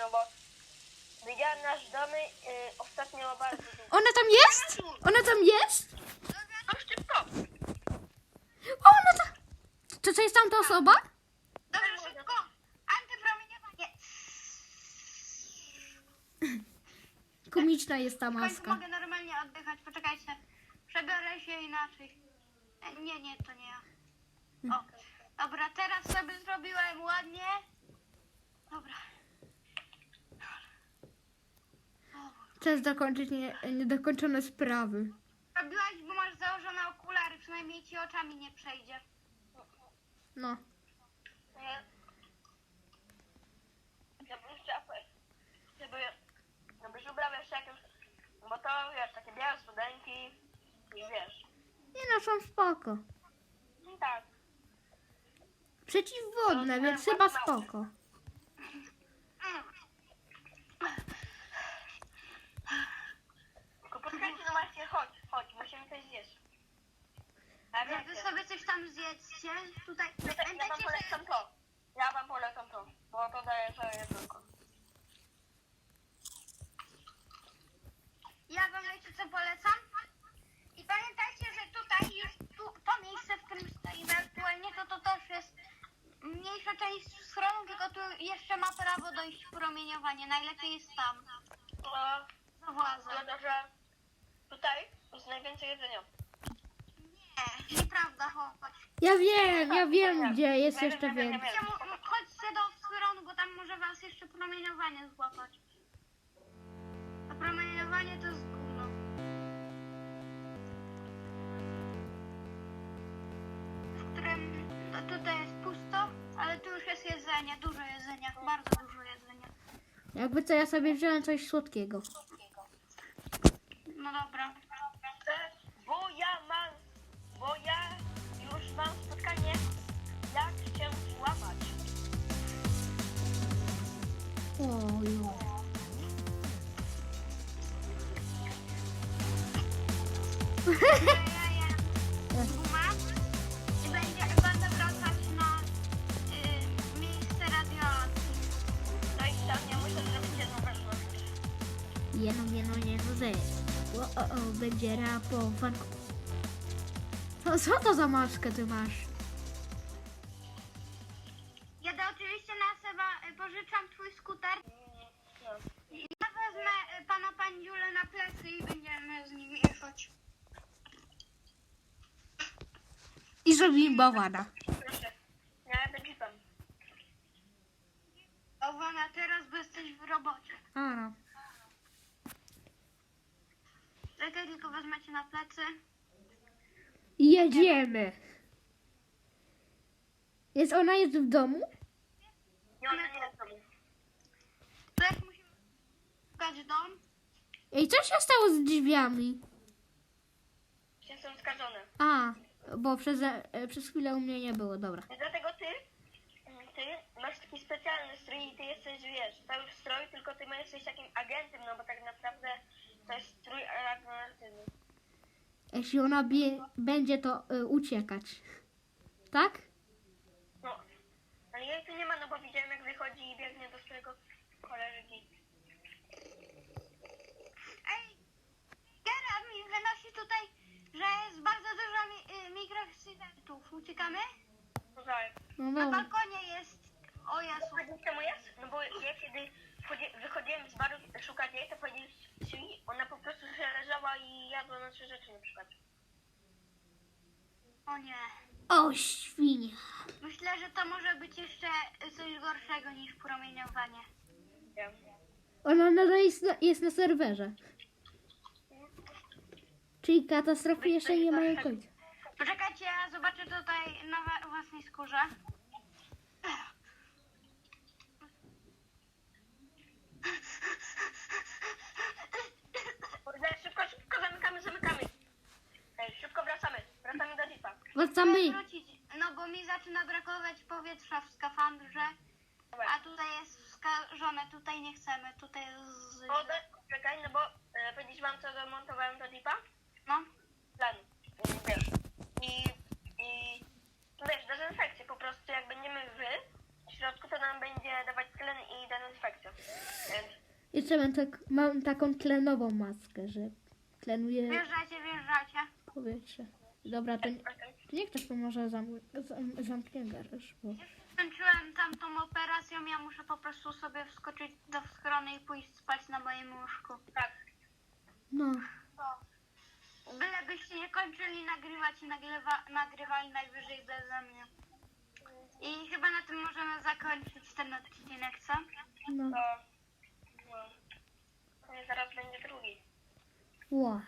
no bo widziałem nasz domy y, ostatnio bardzo długo. Ona tam jest? Ona tam jest? No szybko! O, ona tam... To co jest tamta osoba? Dobrze, szybko! Antypromieniowanie! Komiczna jest ta W końcu maska. mogę normalnie oddychać, poczekajcie. Przebiorę się inaczej. E, Nie, nie, to nie ja. O, dobra, teraz sobie zrobiłem ładnie. Dobra. Czas dokończyć nie, niedokończone sprawy. Robiłaś, bo masz założone okulary, przynajmniej ci oczami nie przejdzie. No. Nie. Ja bym chciała powiedzieć, żeby, żebyś ubrał jeszcze jakieś, bo to wiesz, takie białe studenki i wiesz. Nie no, są spoko. No tak. Przeciwwodne, więc chyba spoko. Mm. Tylko poczekajcie, no właśnie, chodź, chodź, musimy coś zjeść. A Wy wiecie, sobie coś tam zjedzcie. Tutaj, ja wam pamiętajcie, że... polecam to. Ja wam polecam to, bo to daje sobie jedzonko. Ja wam wiecie co polecam? I pamiętajcie, że tutaj już tu, to miejsce, w którym stoimy aktualnie, to to też jest mniejsza część schronu, tylko tu jeszcze ma prawo dojść promieniowanie. Najlepiej jest tam. No, Za władzą. dlatego, że tutaj jest najwięcej jedzenia. Nie, nieprawda, chodź. Ja wiem, ja wiem, gdzie jest jeszcze nie, więcej. Chodźcie, do schronu, bo tam może was jeszcze promieniowanie złapać. A promieniowanie to jest gówno. W którym to tutaj jest pusto, ale tu już jest jedzenie, dużo jedzenia, bardzo dużo jedzenia. Jakby co, ja sobie wziąłem coś słodkiego. No dobra. Ja. Guma. I będzie, będę wracać na y, miejsce. No i tam ja muszę zrobić jedną ważną rzecz. Jedno, jedno, jedno, zec. O, o, o, będzie rapowanko. Co, co to za maskę ty masz? Zrobimy bawana. Proszę. Ja jadę jeepem. Owana, teraz bo jesteś w robocie. A, no. Czekaj, tylko wezmę cię na plecy. I jedziemy. Jest ona jest w domu? Nie, ona nie jest domu. Teraz musimy szukać dom. Ej, co się stało z drzwiami? Się są skażone. A, bo przez, e, przez chwilę u mnie nie było, dobra. Dlatego ty, ty masz taki specjalny strój i ty jesteś, wiesz, cały w stroju, tylko ty jesteś takim agentem, no bo tak naprawdę to jest strój alarmatywny. Jeśli ona bie, będzie, to y, uciekać. Tak? No, ale jej tu nie ma, no bo widziałem jak wychodzi i biegnie do swojego koleżki. Ej, Gerard mi wynosi tutaj, że jest bardzo dużo mi, y, mikrocydentów. Uciekamy? No. No Na dobra. balkonie jest. O Jezu. Powiedzieć czemu jest? No bo ja kiedy wchodzi- wychodziłem z baru szukać jej, to powiedzieli, ona po prostu się leżała i jadła nasze rzeczy na przykład. O nie. O, świnia. Myślę, że to może być jeszcze coś gorszego niż promieniowanie. Ja. Ona nadal jest na, jest na serwerze. Czyli katastrofy jeszcze nie mają końca. Poczekajcie, ja zobaczę tutaj na własnej skórze. Kurde, szybko, szybko zamykamy, zamykamy. Ej, szybko wracamy, wracamy do jeepa. Wracamy. Wrócić, no bo mi zaczyna brakować powietrza w skafandrze, a tutaj jest skażone, tutaj nie chcemy, tutaj jest... z- O, czekaj, no bo e, powiedzieć wam co zamontowałem do jeepa? No, Plan, e, wiesz. I, i wiesz, dezynfekcję po prostu, jak będziemy wy w środku, to nam będzie dawać tlen i dezynfekcja. Jeszcze mam, tak, mam taką tlenową maskę, że tlenuje Wjeżdżacie, wjeżdżacie. powietrze. Dobra, to, nie- to niech ktoś pomoże zam, zam, zamknie garaż, bo... Skończyłem tamtą operacją, ja muszę po prostu sobie wskoczyć do schrony i pójść spać na moim łóżku. Tak. No, Bylebyście nie kończyli nagrywać i nagrywa, nagrywali najwyżej beze mnie. I chyba na tym możemy zakończyć ten odcinek, co? no. No. To zaraz będzie drugi. Ła.